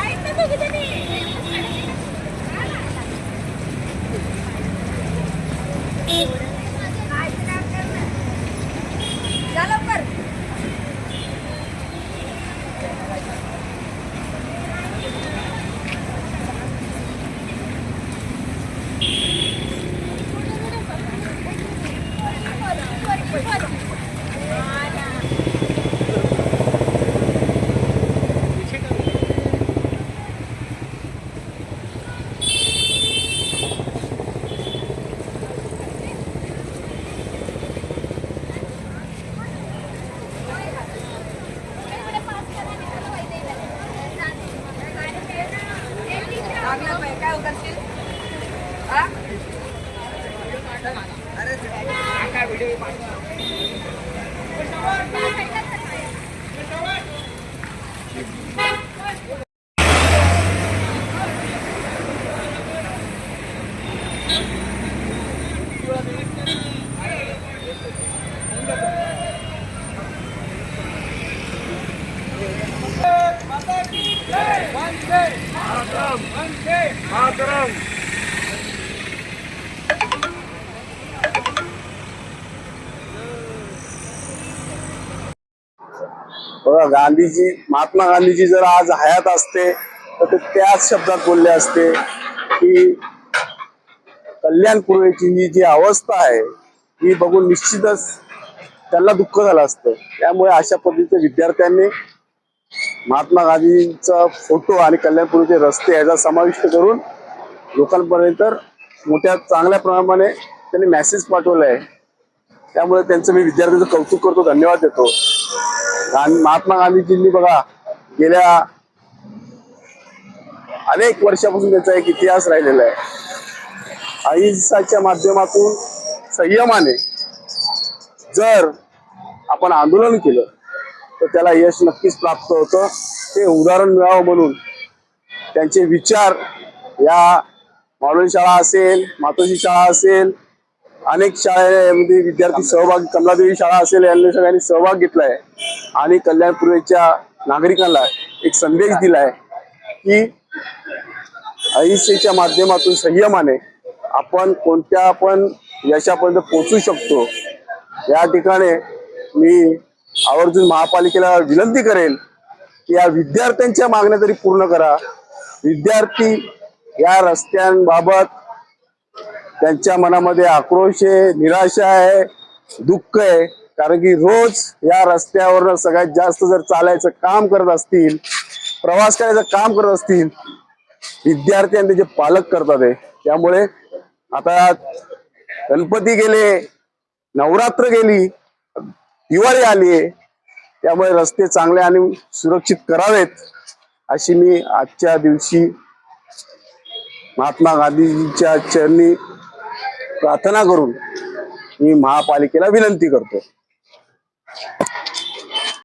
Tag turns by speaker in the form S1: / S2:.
S1: ಆಯ್ತು ಮುಗಿದೀನಿ हा?
S2: माता की जय वंदे मातरम
S3: बघा गांधीजी महात्मा गांधीजी जर आज हयात असते तर ते त्याच शब्दात बोलले असते की कल्याणपूर्वेची ही जी अवस्था आहे ही बघून निश्चितच त्यांना दुःख झालं असतं. त्यामुळे अशा पद्धतीचे विद्यार्थ्यांनी महात्मा गांधींचा फोटो आणि कल्याणपूरचे रस्ते याचा समाविष्ट करून लोकांपर्यंत मोठ्या चांगल्या प्रमाणे त्यांनी मेसेज पाठवला आहे त्यामुळे त्यांचं मी विद्यार्थ्यांचं कौतुक करतो धन्यवाद देतो. आणि महात्मा गांधीजींनी बघा गेल्या अनेक वर्षापासून त्यांचा एक इतिहास राहिलेला आहे. अहिंसाच्या माध्यमातून संयमाने जर आपण आंदोलन केलं तर त्याला यश नक्कीच प्राप्त होतं. ते उदाहरण मिळावं म्हणून त्यांचे विचार या मॉडेल शाळा असेल मातोशी शाळा असेल अनेक शाळेमध्ये विद्यार्थी सहभाग कमलादेवी शाळा असेल यांनी सगळ्यांनी सहभाग घेतलाय आणि कल्याणपूर्वेच्या नागरिकांना एक संदेश दिलाय की अहिंसेच्या माध्यमातून संयमाने आपण कोणत्या पण यशापर्यंत पोहोचू शकतो. या ठिकाणी मी आवर्जून महापालिकेला विनंती करेल की या विद्यार्थ्यांच्या मागण्या तरी पूर्ण करा. विद्यार्थी या रस्त्यांबाबत त्यांच्या मनामध्ये आक्रोश आहे निराशा आहे दुःख आहे. कारण की रोज या रस्त्यावर सगळ्यात जास्त जर चालायचं काम करत असतील प्रवास करायचं काम करत असतील विद्यार्थी आणि त्याचे पालक करतात आहे त्यामुळे आता गणपती गेले नवरात्र गेली दिवाळी आली आहे. त्यामुळे रस्ते चांगले आणि सुरक्षित करावेत अशी मी आजच्या दिवशी महात्मा गांधीजींच्या चरणी प्रार्थना करून मी महापालिकेला विनंती करतो.